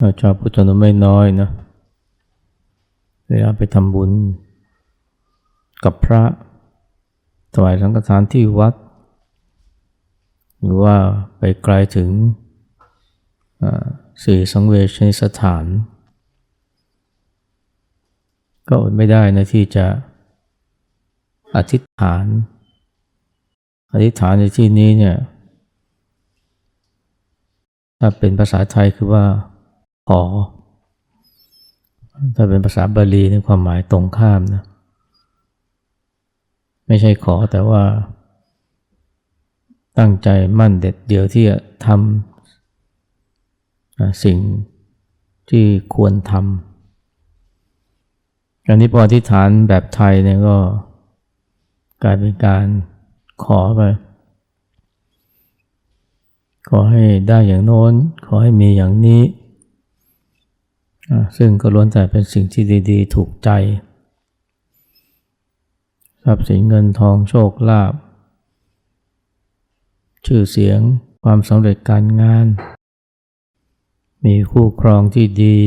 เราชาวพุทธนไม่น้อยนะเวลาไปทำบุญ กับพระถวายสังฆทานที่วัด หรือว่าไปไกลถึงสี่สังเวชในสถาน ก็อดไม่ได้นะที่จะอธิษฐาน อธิษฐานในที่นี้เนี่ยถ้าเป็นภาษาไทยคือว่า ขอถ้าเป็นภาษาบาลีในความหมายตรงข้ามนะ ไม่ใช่ขอแต่ว่า ตั้งใจมั่นเด็ดเดียวที่จะทำสิ่งที่ควรทำการนี้พออธิษฐานแบบไทยเนี่ยก็กลายเป็นการขอไป ขอให้ได้อย่างโน้น ขอให้มีอย่างนี้ ซึ่งก็ล้วนแต่เป็นสิ่งที่ดีๆ ถูกใจ ทรัพย์สินเงินทองโชคลาภชื่อเสียงความสำเร็จการงาน มีคู่ครองที่ดี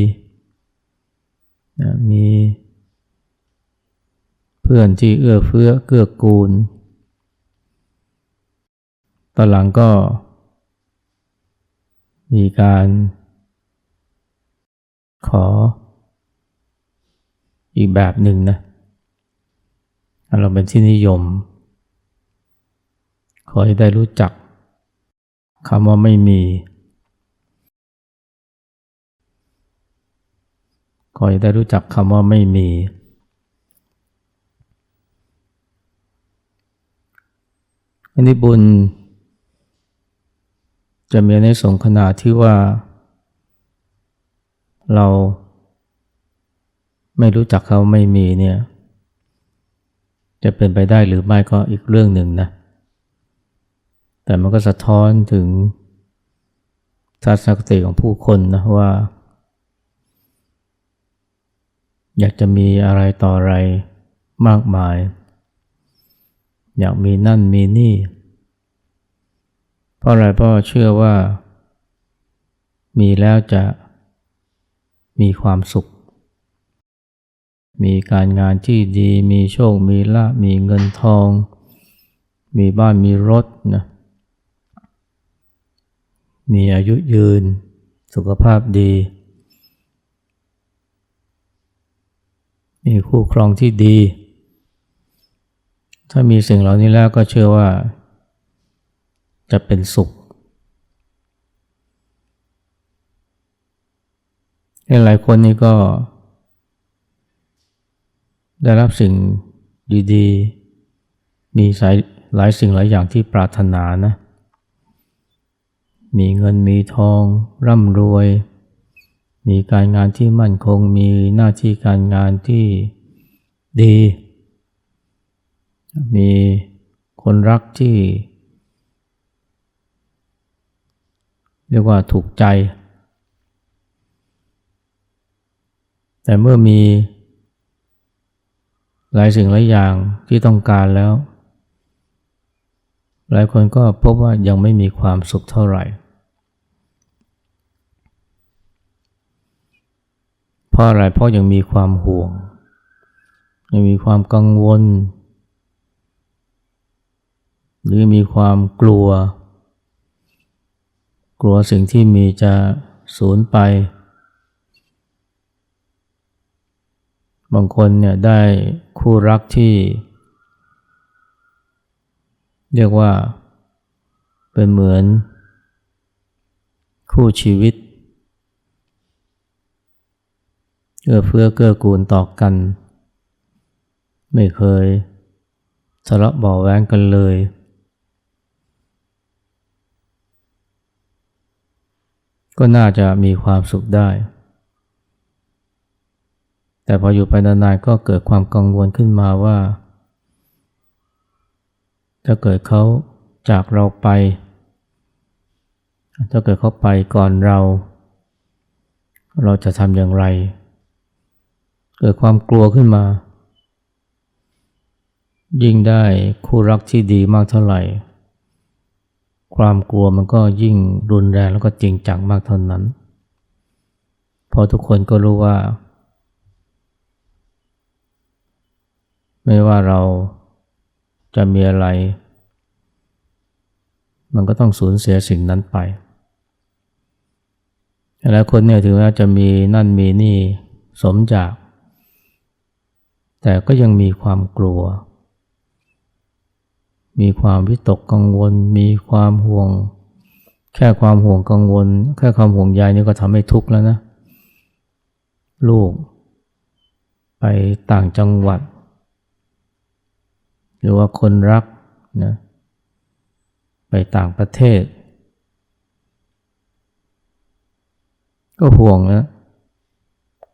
มีเพื่อนที่เอื้อเฟื้อเกื้อกูล ตอนหลังก็มีการ ขอ อีกแบบหนึ่งนะเราเป็นที่นิยม ขอให้ได้รู้จักคำว่าไม่มี ขอให้ได้รู้จักคำว่าไม่มี อันนี้บุญ จะมีในสงขนาดที่ว่า เราไม่รู้จักเขาไม่มีเนี่ย จะเป็นไปได้หรือไม่ก็อีกเรื่องหนึ่งนะ แต่มันก็สะท้อนถึงทัศนคติของผู้คนนะว่า อยากจะมีอะไรต่ออะไรมากมาย อยากมีนั่นมีนี่ เพราะอะไรเพราะเชื่อว่า มีแล้วจะ มีความสุข มีการงานที่ดี มีโชค มีลาภมีเงินทอง มีบ้านมีรถนะมีอายุยืน สุขภาพดี มีคู่ครองที่ดี ถ้ามีสิ่งเหล่านี้แล้วก็เชื่อว่า จะเป็นสุข หลายคนนี่ก็ ได้รับสิ่งดีๆ มีสายหลายสิ่งหลายอย่างที่ปรารถนานะ มีเงินมีทอง ร่ำรวย มีการงานที่มั่นคง มีหน้าที่การงานที่ดี มีคนรักที่ เรียกว่าถูกใจ แต่เมื่อมี หลายสิ่งหลายอย่างที่ต้องการแล้ว หลายคนก็พบว่ายังไม่มีความสุขเท่าไหร่ เพราะอะไรเพราะยังมีความห่วง ยังมีความกังวล หรือมีความกลัว กลัวสิ่งที่มีจะสูญไป บางคนเนี่ยได้คู่รักที่ เรียกว่าเป็นเหมือน คู่ชีวิตเอื้อเฟื้อเกื้อกูลต่อกัน ไม่เคยทะเลาะเบาแว้งกันเลย ก็น่าจะมีความสุขได้ แต่พออยู่ไปนานๆก็เกิดความกังวลขึ้นมาว่า ถ้าเกิดเขาจากเราไป ถ้าเกิดเขาไปก่อนเรา เราจะทำอย่างไร เกิดความกลัวขึ้นมา ยิ่งได้คู่รักที่ดีมากเท่าไหร่ ความกลัวมันก็ยิ่งรุนแรงแล้วก็จริงจังมากเท่านั้นเพราะทุกคนก็รู้ว่า ไม่ว่าเราจะมีอะไร มันก็ต้องสูญเสียสิ่งนั้นไปหลายคนเนี่ยถึงแม้จะมีนั่นมีนี่สมจาก แต่ก็ยังมีความกลัว มีความวิตกกังวล มีความห่วง แค่ความห่วงกังวล แค่ความห่วงใยนี่ก็ทำให้ทุกข์แล้วนะ ลูก ไปต่างจังหวัด หรือว่าคนรักนะไปต่างประเทศ ก็ห่วงนะ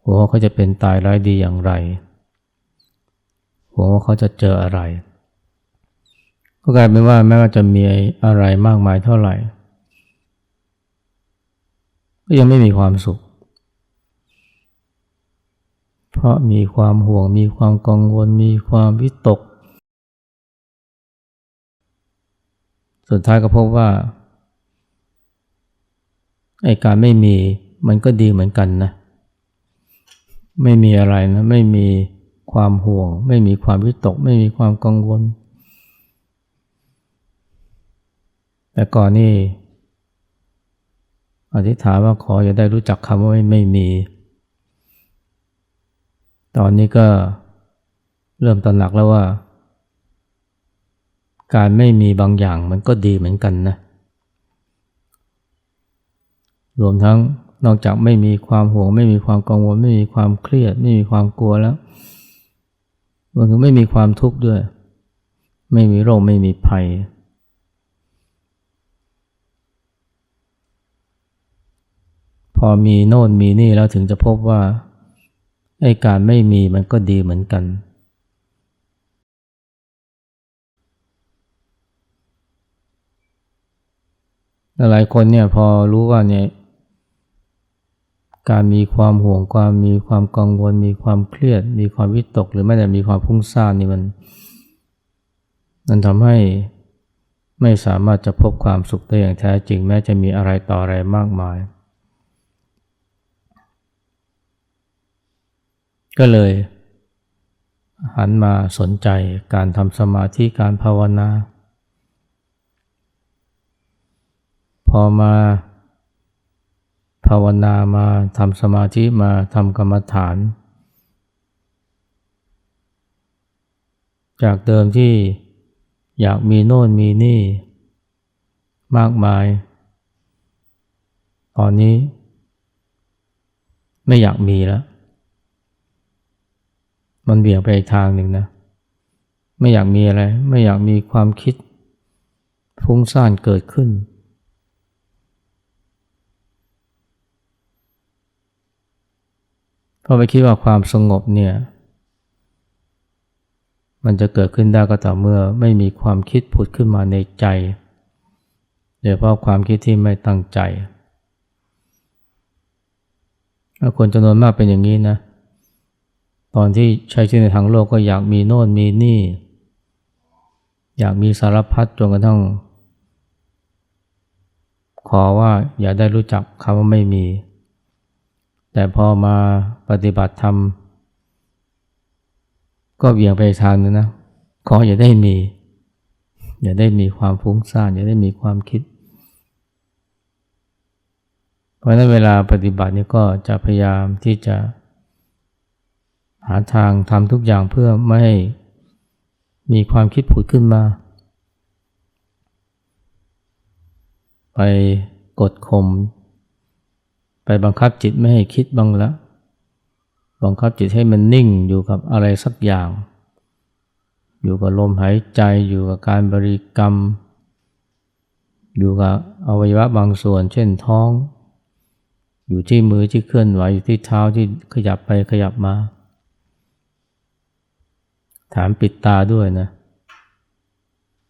ห่วงว่าเขาจะเป็นตายร้ายดีอย่างไรห่วงว่าเขาจะเจออะไร ก็กลายเป็นว่าแม้ว่าจะมีอะไรมากมายเท่าไหร่ ก็ยังไม่มีความสุข เพราะมีความห่วงมีความกังวลมีความวิตก สุดท้ายก็พบว่าไอ้การไม่มีมันก็ดีเหมือนกันนะ ไม่มีอะไรนะ ไม่มีความห่วง ไม่มีความวิตก ไม่มีความกังวล แต่ก่อนนี่อธิษฐานว่าขออย่าได้รู้จักคำว่าไม่ไม่มี ตอนนี้ก็เริ่มตระหนักแล้วว่า การไม่มีบางอย่างมันก็ดีเหมือนกันนะ รวมทั้งนอกจากไม่มีความห่วง ไม่มีความกังวล ไม่มีความเครียด ไม่มีความกลัวแล้ว รวมถึงไม่มีความทุกข์ด้วย ไม่มีโรคไม่มีภัย พอมีโน่นมีนี่แล้วถึงจะพบว่าไอ้การไม่มีมันก็ดีเหมือนกัน หลายคนเนี่ยพอรู้ว่าเนี่ยการมีความห่วงความมีความกังวล มีความเครียด มีความวิตก หรือแม้แต่มีความพุ่งซ่านนี่มันมันทำให้ไม่สามารถจะพบความสุขได้อย่างแท้จริง แม้จะมีอะไรต่ออะไรมากมาย ก็เลย หันมาสนใจการทำสมาธิการภาวนา พ อมาภาวนามาทำสมาธิมาทำกรรมฐาน จากเดิมที่อยากมีโน่นมีนี่ มากมาย ตอนนี้ ไม่อยากมีแล้ว มันเบี่ยงไปอีกทางหนึ่งนะ ไม่อยากมีอะไร ไม่อยากมีความคิดฟุ้งซ่านเกิดขึ้น เพราะไปคิดว่าความสงบเนี่ย มันจะเกิดขึ้นได้ก็ต่อเมื่อไม่มีความคิดผุดขึ้นมาในใจโดยเฉพาะความคิดที่ไม่ตั้งใจคนจำนวนมากเป็นอย่างนี้นะ ตอนที่ใช้ชีวิตในทางโลกก็อยากมีโน่นมีนี่ อยากมีสารพัดจนกระทั่งขอว่าอย่าได้รู้จักคำว่าไม่มี แต่พอมาปฏิบัติธรรม ก็เบี่ยงไปทางนึงนะ ขออย่าได้มี อย่าได้มีความฟุ้งซ่าน อย่าได้มีความคิด เพราะนั้นเวลาปฏิบัตินี่ก็จะพยายามที่จะ หาทางทำทุกอย่างเพื่อไม่ให้มีความคิดผุดขึ้นมา ไปกดข่ม ไปบังคับจิตไม่ให้คิดบ้างละ บังคับจิตให้มันนิ่งอยู่กับอะไรสักอย่าง อยู่กับลมหายใจ อยู่กับการบริกรรม อยู่กับอวัยวะบางส่วน เช่นท้อง อยู่ที่มือที่เคลื่อนไหว อยู่ที่เท้าที่ขยับไปขยับมา ถามปิดตาด้วยนะ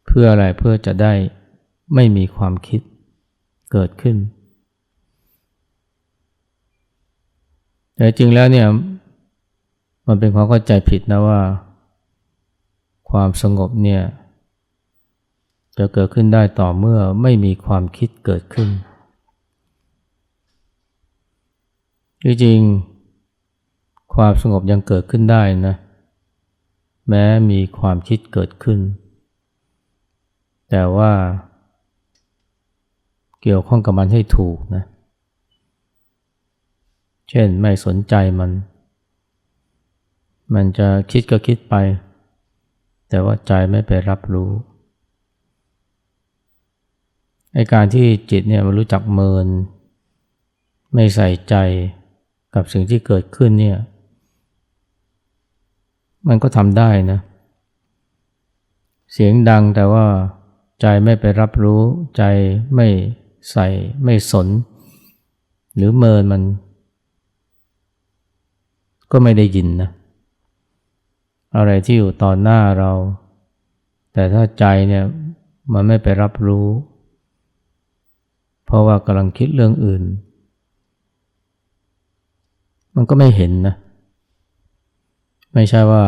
เพื่ออะไร เพื่อจะได้ไม่มีความคิดเกิดขึ้น แต่จริงแล้วเนี่ยมันเป็นความเข้าใจผิดนะว่า ความสงบเนี่ยจะเกิดขึ้นได้ต่อเมื่อไม่มีความคิดเกิดขึ้นที่จริงความสงบยังเกิดขึ้นได้นะ แม้มีความคิดเกิดขึ้น แต่ว่าเกี่ยวข้องกับมันให้ถูกนะเช่นไม่สนใจมัน มันจะคิดก็คิดไป แต่ว่าใจไม่ไปรับรู้ไอการที่จิตเนี่ยมันรู้จักเมิน ไม่ใส่ใจกับสิ่งที่เกิดขึ้นเนี่ยมันก็ทำได้นะ เสียงดังแต่ว่าใจไม่ไปรับรู้ ใจไม่ใส่ไม่สน หรือเมินมัน ก็ไม่ได้ยินนะ อะไรที่อยู่ต่อหน้าเรา แต่ถ้าใจเนี่ยมันไม่ไปรับรู้ เพราะว่ากำลังคิดเรื่องอื่น มันก็ไม่เห็นนะ ไม่ใช่ว่า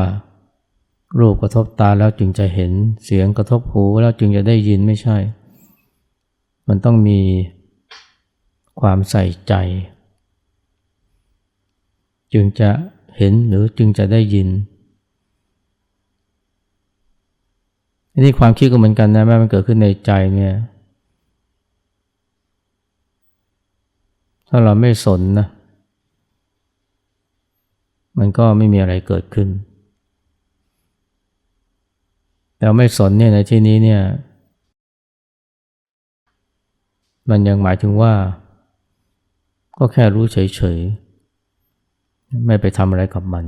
รูปกระทบตาแล้วจึงจะเห็นเสียงกระทบหูแล้วจึงจะได้ยินไม่ใช่ มันต้องมีความใส่ใจ จึงจะเห็นหรือจึงจะได้ยินนนี้ความคิดก็เหมือนกันนะแม้มันเกิดขึ้นในใจเนี่ย ถ้าเราไม่สนนะ มันก็ไม่มีอะไรเกิดขึ้น แต่ไม่สนเนี่ยในที่นี้เนี่ย มันยังหมายถึงว่า ก็แค่รู้เฉยๆ ไม่ไปทำอะไรกับมัน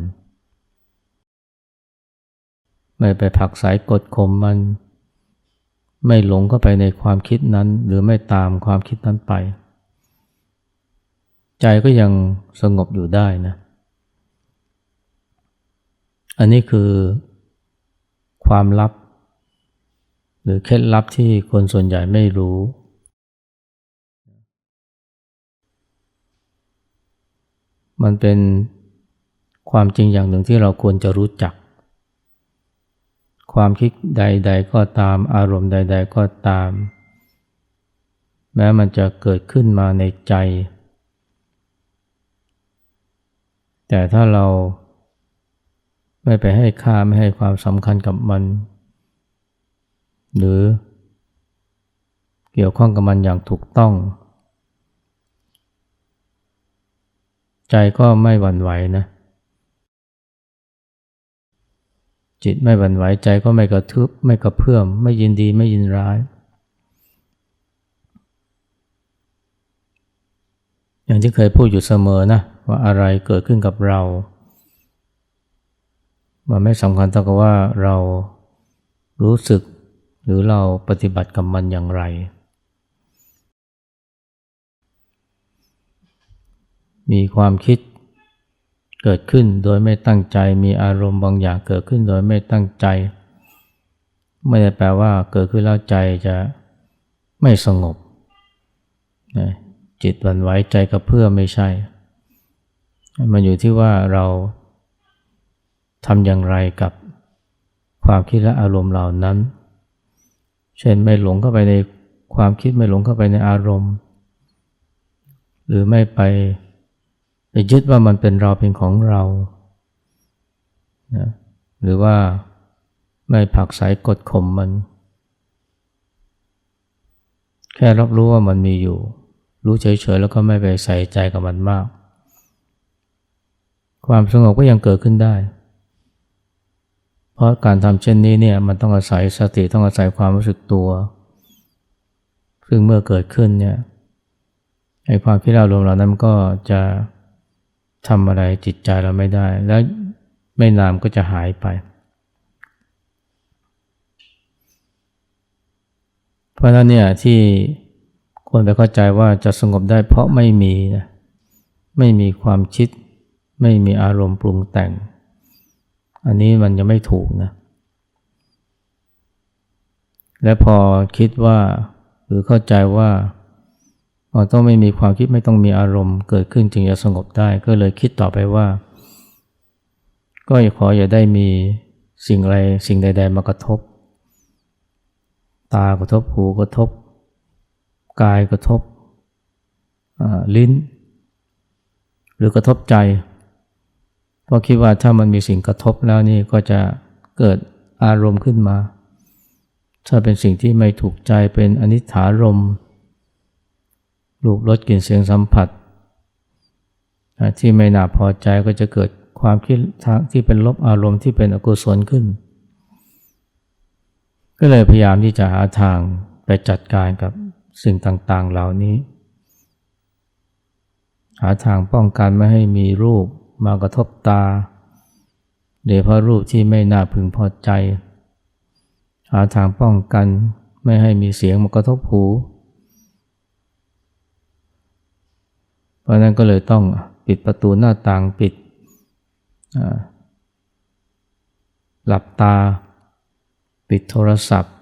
ไม่ไปผักสายกดข่มมัน ไม่หลงเข้าไปในความคิดนั้น หรือไม่ตามความคิดนั้นไป ใจก็ยังสงบอยู่ได้นะ อันนี้คือความลับ หรือเคล็ดลับที่คนส่วนใหญ่ไม่รู้ มันเป็นความจริงอย่างหนึ่งที่เราควรจะรู้จัก ความคิดใด ๆ ก็ตามอารมณ์ใด ๆ ก็ตาม แม้มันจะเกิดขึ้นมาในใจ แต่ถ้าเราไม่ไปให้ค่าไม่ให้ความสำคัญกับมัน หรือเกี่ยวข้องกับมันอย่างถูกต้อง ใจก็ไม่หวั่นไหวนะ จิตไม่หวั่นไหวใจก็ไม่กระทึบไม่กระเพื่อม ไม่ยินดีไม่ยินร้าย อย่างที่เคยพูดอยู่เสมอนะ ว่าอะไรเกิดขึ้นกับเรา มันไม่สำคัญเท่ากับว่าเรารู้สึกหรือเราปฏิบัติกับมันอย่างไร มีความคิดเกิดขึ้นโดยไม่ตั้งใจ มีอารมณ์บางอย่างเกิดขึ้นโดยไม่ตั้งใจ ไม่ได้แปลว่าเกิดขึ้นแล้วใจจะไม่สงบจิตวันไหวใจกระเพื่อไม่ใช่ มันอยู่ที่ว่าเราทำอย่างไรกับความคิดและอารมณ์เหล่านั้น เช่นไม่หลงเข้าไปในความคิดไม่หลงเข้าไปในอารมณ์ หรือไม่ไป ไปยึดว่ามันเป็นเราเป็นของเรานะหรือว่าไม่ผักสายกดข่มมัน แค่รับรู้ว่ามันมีอยู่ รู้เฉยๆแล้วก็ไม่ไปใส่ใจกับมันมาก ความสงบก็ยังเกิดขึ้นได้ เพราะการทำเช่นนี้เนี่ยมันต้องอาศัยสติต้องอาศัยความรู้สึกตัว ซึ่งเมื่อเกิดขึ้นเนี่ยไอ้ความคิดเรารวมเหล่านั้นก็จะ ทำอะไรจิตใจเราไม่ได้ แล้วไม่นานก็จะหายไป เพราะนั้นเนี่ยที่ควรไปเข้าใจว่าจะสงบได้เพราะไม่มีนะไม่มีความคิด ไม่มีอารมณ์ปรุงแต่ง อันนี้มันยังไม่ถูกนะ และพอคิดว่าหรือเข้าใจว่า ต้องไม่มีความคิดไม่ต้องมีอารมณ์เกิดขึ้นจึงจะสงบได้ ก็เลยคิดต่อไปว่า ก็ขออย่าได้มีสิ่งอะไรสิ่งใด ๆ มากระทบ ตากระทบหูกระทบ กายกระทบลิ้น หรือกระทบใจ เพราะคิดว่าถ้ามันมีสิ่งกระทบแล้วนี่ก็จะเกิดอารมณ์ขึ้นมา ถ้าเป็นสิ่งที่ไม่ถูกใจเป็นอนิจฐารมณ์ รูปรสกลิ่นเสียงสัมผัส ที่ไม่น่าพอใจก็จะเกิดความคิดทางที่เป็นลบอารมณ์ที่เป็นอกุศลขึ้น ก็เลยพยายามที่จะหาทางไปจัดการกับสิ่งต่างๆเหล่านี้ หาทางป้องกันไม่ให้มีรูปมากระทบตาโดยเพราะรูปที่ไม่น่าพึงพอใจ หาทางป้องกันไม่ให้มีเสียงมากระทบหู เพราะนั้นก็เลยต้องปิดประตูหน้าต่างปิด หลับตา ปิดโทรศัพท์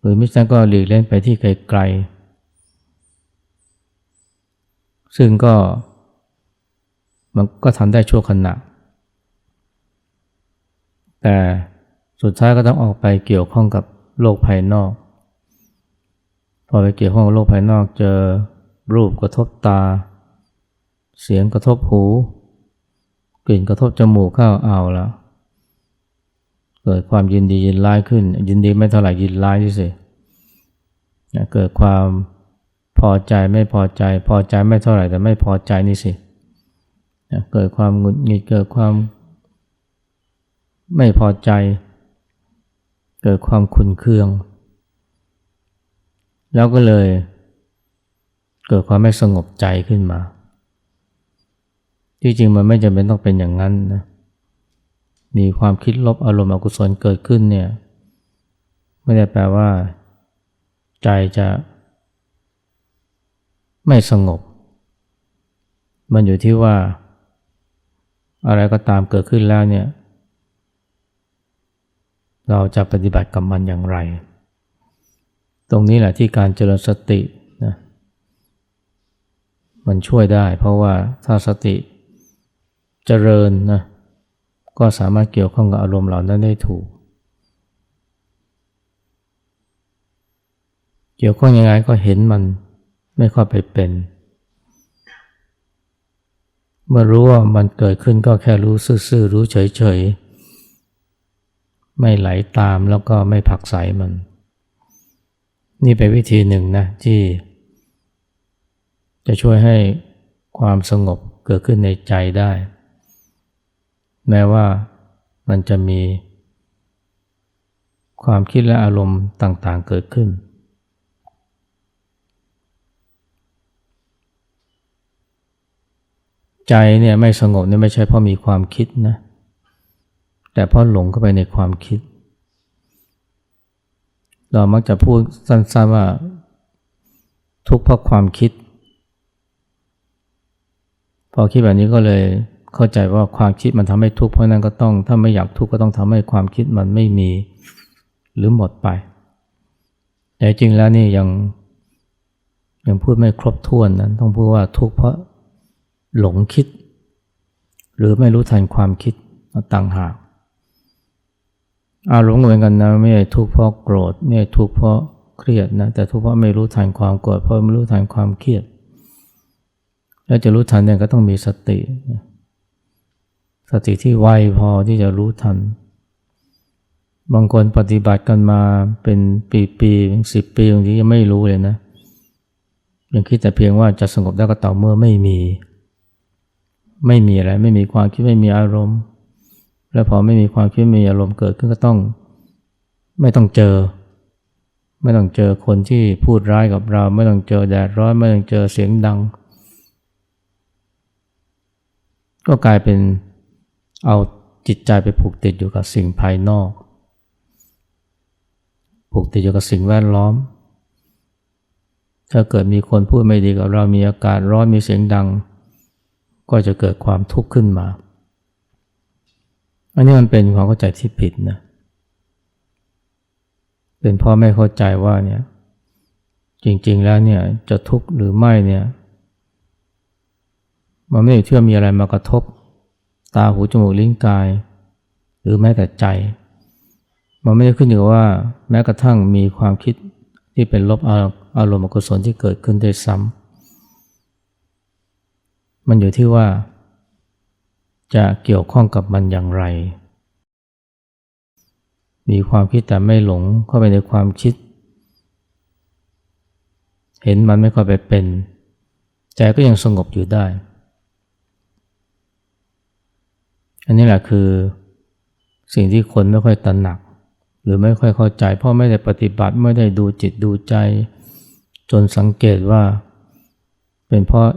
หรือมิฉะนั้นก็หลีกเล่นไปที่ไกลๆ ซึ่งก็มันก็ทำได้ชั่วขณะ แต่สุดท้ายก็ต้องออกไปเกี่ยวข้องกับโลกภายนอก พอไปเกี่ยวข้องกับโลกภายนอกเจอรูปกระทบตา เสียงกระทบหู กลิ่นกระทบจมูกเข้าเอาแล้วเกิดความยินดียินร้ายขึ้น ยินดีไม่เท่าไหร่ยินร้ายที่สิเกิดความพอใจไม่พอใจ พอใจไม่เท่าไหร่แต่ไม่พอใจนี่สิเกิดความหงุดหงิดเกิดความไม่พอใจ เกิดความขุนเคือง แล้วก็เลย เกิดความไม่สงบใจขึ้นมา ที่จริงมันไม่จำเป็นต้องเป็นอย่างนั้นนะมีความคิดลบอารมณ์อกุศลเกิดขึ้นเนี่ยไม่ได้แปลว่า ใจจะไม่สงบ มันอยู่ที่ว่า อะไรก็ตามเกิดขึ้นแล้วเนี่ย เราจะปฏิบัติกับมันอย่างไร ตรงนี้แหละที่การเจริญสตินะมันช่วยได้ เพราะว่าถ้าสติ เจริญนะก็สามารถเกี่ยวข้องกับอารมณ์เหล่านั้นได้ถูก เกี่ยวข้องยังไงก็เห็นมันไม่ค่อยไปเป็น เมื่อรู้ว่ามันเกิดขึ้นก็แค่รู้ซื่อๆรู้เฉยๆ ไม่ไหลาตามแล้วก็ไม่ผักใสมัน นี่เป็นวิธีหนึ่งนะที่ จะช่วยให้ความสงบเกิดขึ้นในใจได้ แม้ว่ามันจะมี ความคิดและอารมณ์ต่างๆเกิดขึ้น ใจเนี่ยไม่สงบเนี่ยไม่ใช่เพราะมีความคิดนะ แต่เพราะหลงเข้าไปในความคิด เรามักจะพูดสั้นๆว่า ทุกข์เพราะความคิด พอคิดแบบนี้ก็เลย เข้าใจว่าความคิดมันทำให้ทุกข์เพราะนั้นก็ต้องถ้าไม่อยากทุกข์ก็ต้องทำให้ความคิดมันไม่มีหรือหมดไป แต่จริงแล้วนี่ยังยังพูดไม่ครบถ้วนนะต้องพูดว่าทุกข์เพราะหลงคิด หรือไม่รู้ทันความคิดต่างหากอารมณ์เหมือนกันนะไม่ใช่ทุกข์เพราะโกรธไม่ใช่ทุกข์เพราะเครียดนะแต่ทุกข์เพราะไม่รู้ทันความโกรธเพราะไม่รู้ทันความเครียดแล้วจะรู้ทันเนี่ยก็ต้องมีสติ สติที่ไวพอที่จะรู้ทัน บางคนปฏิบัติกันมาเป็นปีๆเป็นสิบปีบางทียังไม่รู้เลยนะยังคิดแต่เพียงว่าจะสงบได้ก็ต่อเมื่อไม่มี ไม่มีอะไร ไม่มีความคิดไม่มีอารมณ์ แล้วพอไม่มีความคิดไม่มีอารมณ์เกิดขึ้นก็ต้อง ไม่ต้องเจอ ไม่ต้องเจอคนที่พูดร้ายกับเรา ไม่ต้องเจอแดดร้อนไม่ต้องเจอเสียงดัง ก็กลายเป็น เอาจิตใจไปผูกติดอยู่กับสิ่งภายนอก ผูกติดอยู่กับสิ่งแวดล้อม ถ้าเกิดมีคนพูดไม่ดีกับเรามีอากาศร้อนมีเสียงดัง ก็จะเกิดความทุกข์ขึ้นมา อันนี้มันเป็นความเข้าใจที่ผิดนะเป็นพราะไม่เข้าใจว่าเนี่ยจริงๆแล้วเนี่ยจะทุกข์หรือไม่เนี่ยมันไม่ได้เชื่อมีอะไรมากระทบ ตาหูจมูกลิ้นกาย หรือแม้แต่ใจ มันไม่ได้ขึ้นอยู่ว่าแม้กระทั่งมีความคิดที่เป็นลบอารมณ์อกุศลที่เกิดขึ้นได้ซ้ำมันอยู่ที่ว่า จะเกี่ยวข้องกับมันอย่างไร มีความคิดแต่ไม่หลงเข้าไปในความคิด เห็นมันไม่ค่อยไปเป็น ใจก็ยังสงบอยู่ได้ อันนี้แหละคือสิ่งที่คนไม่ค่อยตระหนัก หรือไม่ค่อยเข้าใจ เพราะไม่ได้ปฏิบัติไม่ได้ดูจิตดูใจ จนสังเกตว่า เป็นเพราะ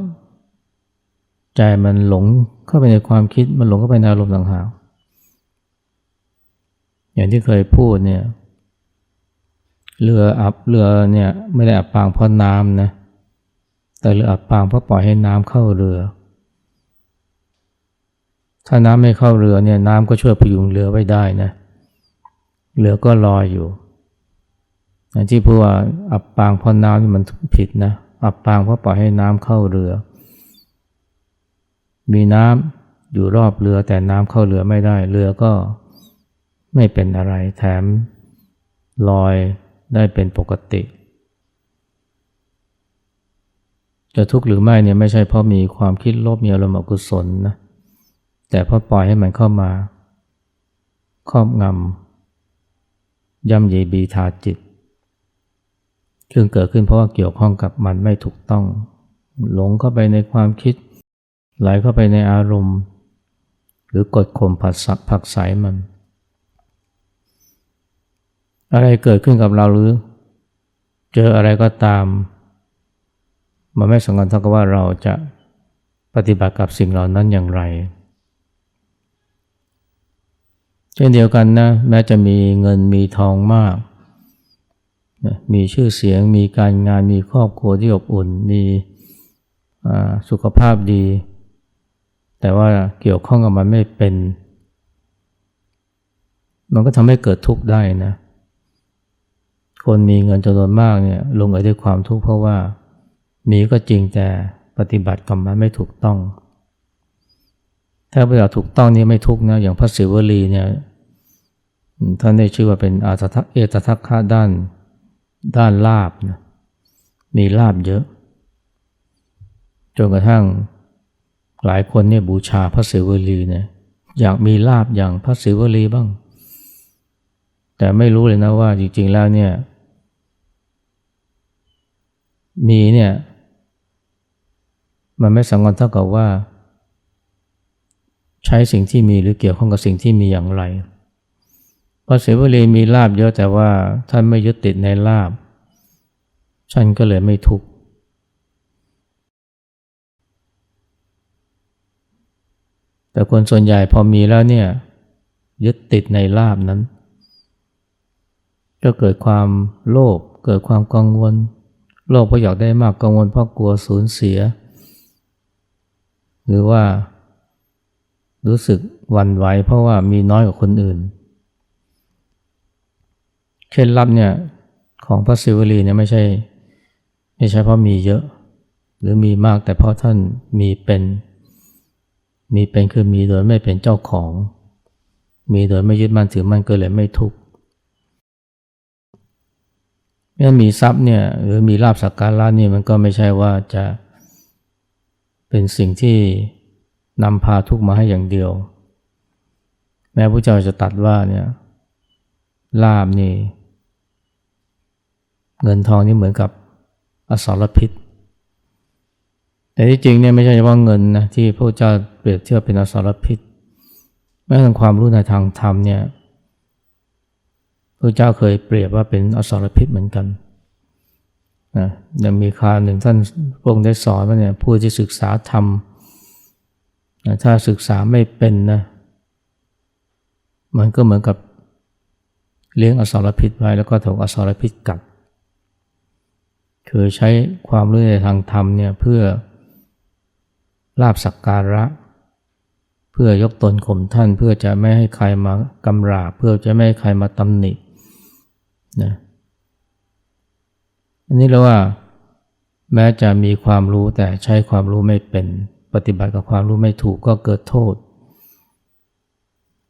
ใจมันหลงเข้าไปในความคิดมันหลงเข้าไปในอารมณ์ต่างหากอย่างที่เคยพูดเนี่ยเรืออับเรือเนี่ยไม่ได้อับปางเพราะน้ำนะแต่เรืออับปางเพราะปล่อยให้น้ำเข้าเรือ ถ้าน้ำไม่เข้าเรือเนี่ยน้ำก็ช่วยพยุงเรือไว้ได้นะเรือก็ลอยอยู่ที่พูดว่าอับปางเพราะน้ำนี่มันผิดนะอับปางเพราะปล่อยให้น้ำเข้าเรือ มีน้ำอยู่รอบเรือแต่น้ำเข้าเรือไม่ได้ เรือก็ไม่เป็นอะไรแถมลอยได้เป็นปกติ จะทุกข์หรือไม่เนี่ยไม่ใช่เพราะมีความคิดลบมีอารมณ์อกุศลนะ แต่พราะปล่อยให้มันเข้ามาครอบงำย่ำเยบีทาจิตซึ่งเกิดขึ้นเพราะว่าเกี่ยวข้องกับมันไม่ถูกต้อง หลงเข้าไปในความคิด ไหลเข้าไปในอารมณ์ หรือกดข่มผัดสักผักใสมัน อะไรเกิดขึ้นกับเราหรือ เจออะไรก็ตาม มันไม่สำคัญเท่ากับว่าเราจะปฏิบัติกับสิ่งเหล่านั้นอย่างไร เช่นเดียวกันนะแม้จะมีเงินมีทองมากมีชื่อเสียงมีการงานมีครอบครัวที่อบอุ่น มีสุขภาพดี แต่ว่าเกี่ยวข้องกับมันไม่เป็น มันก็ทำให้เกิดทุกข์ได้นะคนมีเงินจำนวนมากเนี่ยลงเอยด้วยความทุกข์เพราะว่ามีก็จริงแต่ปฏิบัติกับมันไม่ถูกต้อง ถ้าปฏิบัติถูกต้องนี่ไม่ทุกนะอย่างพระศิวลีเนี่ยท่านได้ชื่อว่าเป็นอาตทักเอตทักคะด้านด้านลาบนะมีลาบเยอะ จนกระทั่งหลายคนเนี่ยบูชาพระศิวลีเนี่ยอยากมีลาบอย่างพระศิวลีบ้าง แต่ไม่รู้เลยนะว่าจริงๆแล้วเนี่ยมีเนี่ยมันไม่สังกัดเท่ากับว่า ใช้สิ่งที่มีหรือเกี่ยวข้องกับสิ่งที่มีอย่างไรพระเสวลีมีลาบเยอะแต่ว่าท่านไม่ยึดติดในลาบฉันก็เลยไม่ทุกข์แต่คนส่วนใหญ่พอมีแล้วเนี่ยยึดติดในลาบนั้น ก็เกิดความโลภเกิดความกังวล โลภเพราะอยากได้มากกังวลเพราะกลัวสูญเสีย หรือว่า รู้สึกวันไหวเพราะว่ามีน้อยกว่าคนอื่น เคล็ดลับเนี่ยของพระศิวลีเนี่ยไม่ใช่ ไม่ใช่เพราะมีเยอะ หรือมีมากแต่เพราะท่านมีเป็น มีเป็นคือมีโดยไม่เป็นเจ้าของ มีโดยไม่ยึดมั่นถือมั่นก็เลยไม่ทุกข์เมื่อมีทรัพย์เนี่ยหรือมีลาบสักการะนี่มันก็ไม่ใช่ว่าจะเป็นสิ่งที่ นำพาทุกมาให้อย่างเดียว แม้พระเจ้าจะตัดว่าเนี่ยลาบนี่ เงินทองนี่เหมือนกับอสรพิษ แต่ที่จริงเนี่ยไม่ใช่เฉพาะเงินนะที่พระเจ้าเปรียบเทียบเป็นอสรพิษแม้แต่ความรู้ในทางธรรมเนี่ยพระเจ้าเคยเปรียบว่าเป็นอสรพิษเหมือนกันนะยังมีคาหนึ่งท่านพระองค์ได้สอนว่าเนี่ยผู้ที่ศึกษาธรรม ถ้าศึกษาไม่เป็นนะมันก็เหมือนกับเลี้ยงอสรพิษไว้แล้วก็ถูกอสรพิษกัด คือใช้ความรู้ในทางธรรมเนี่ยเพื่อลาบสักการะ เพื่อยกตนข่มท่าน เพื่อจะไม่ให้ใครมากำราบเพื่อจะไม่ให้ใครมาตำหนินะอันนี้เราว่า แม้จะมีความรู้แต่ใช้ความรู้ไม่เป็น ปฏิบัติกับความรู้ไม่ถูกก็เกิดโทษ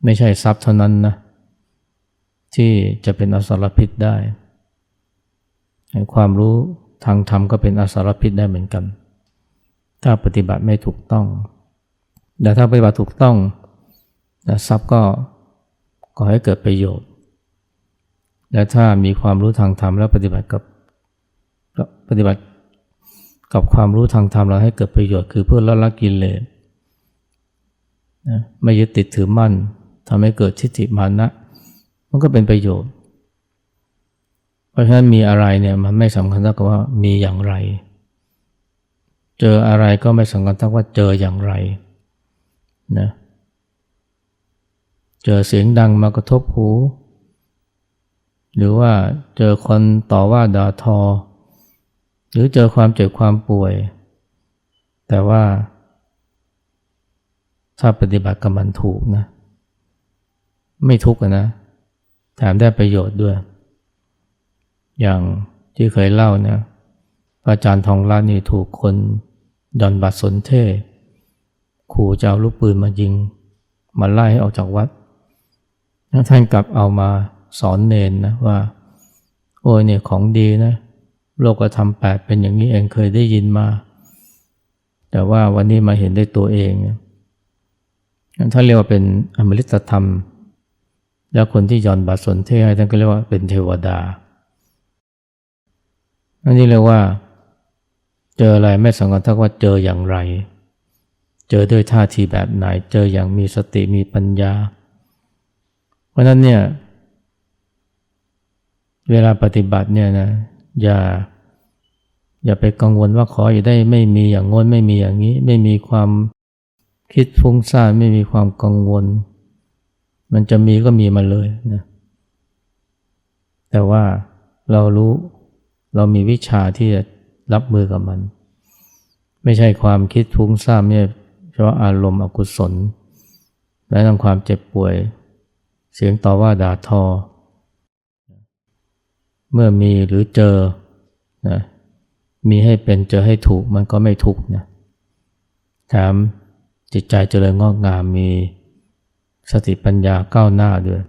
ไม่ใช่ทรัพย์เท่านั้นนะที่จะเป็นอสารพิษได้ความรู้ทางธรรมก็เป็นอสารพิษได้เหมือนกัน ถ้าปฏิบัติไม่ถูกต้อง แต่ถ้าปฏิบัติถูกต้องนะทรัพย์ก็ก่อให้เกิดประโยชน์ และถ้ามีความรู้ทางธรรมแล้วปฏิบัติกับปฏิบัติ กับความรู้ทางธรรมเราให้เกิดประโยชน์คือเพื่อละละกิเลสนะไม่ยึดติดถือมั่นทำให้เกิดทิฏฐิมานะ มันก็เป็นประโยชน์ เพราะฉะนั้นมีอะไรเนี่ยมันไม่สำคัญเท่ากับว่ามีอย่างไร เจออะไรก็ไม่สำคัญเท่าว่าเจออย่างไรนะเจอเสียงดังมากระทบหู หรือว่าเจอคนต่อว่าด่าทอ หรือเจอความเจ็บความป่วย แต่ว่า ถ้าปฏิบัติกับมันถูกนะ ไม่ทุกข์นะแถมได้ประโยชน์ด้วย อย่างที่เคยเล่านะพระอาจารย์ทองรัตน์นี่ถูกคนย่อนบัตรสนเทศขู่จะเอาลูกปืนมายิง มาไล่ให้ออกจากวัดท่านกลับเอามาสอนเนนนะว่า โอ้ยเนี่ยของดีนะ โลกธรรมแปดเป็นอย่างนี้เองเคยได้ยินมา แต่ว่าวันนี้มาเห็นได้ตัวเองเนี่ยท่านเรียกว่าเป็นอมฤตธรรม แล้วคนที่ย่อนบาตรสนเทให้ท่านก็เรียกว่าเป็นเทวดาอันนี้เรียกว่า เจออะไรไม่สำคัญเท่าว่าเจออย่างไร เจอด้วยท่าทีแบบไหน เจออย่างมีสติมีปัญญา เพราะนั้นเนี่ยเวลาปฏิบัติเนี่ยนะ อย่า อย่าไปกังวลว่าขออย่าได้ไม่มีอย่างงนไม่มีอย่างนี้ ไม่มีความคิดฟุ้งซ่านไม่มีความกังวล มันจะมีก็มีมาเลยนะแต่ว่าเรารู้เรามีวิชาที่จะรับมือกับมัน ไม่ใช่ความคิดฟุ้งซ่านไม่ใช่เพราะอารมณ์อกุศล และทั้งความเจ็บป่วย เสียงต่อว่าด่าทอ เมื่อมีหรือเจอนะมีให้เป็นเจอให้ถูกมันก็ไม่ทุกข์นะแถมจิตใจเจริญงอกงามมีสติปัญญาก้าวหน้าด้วย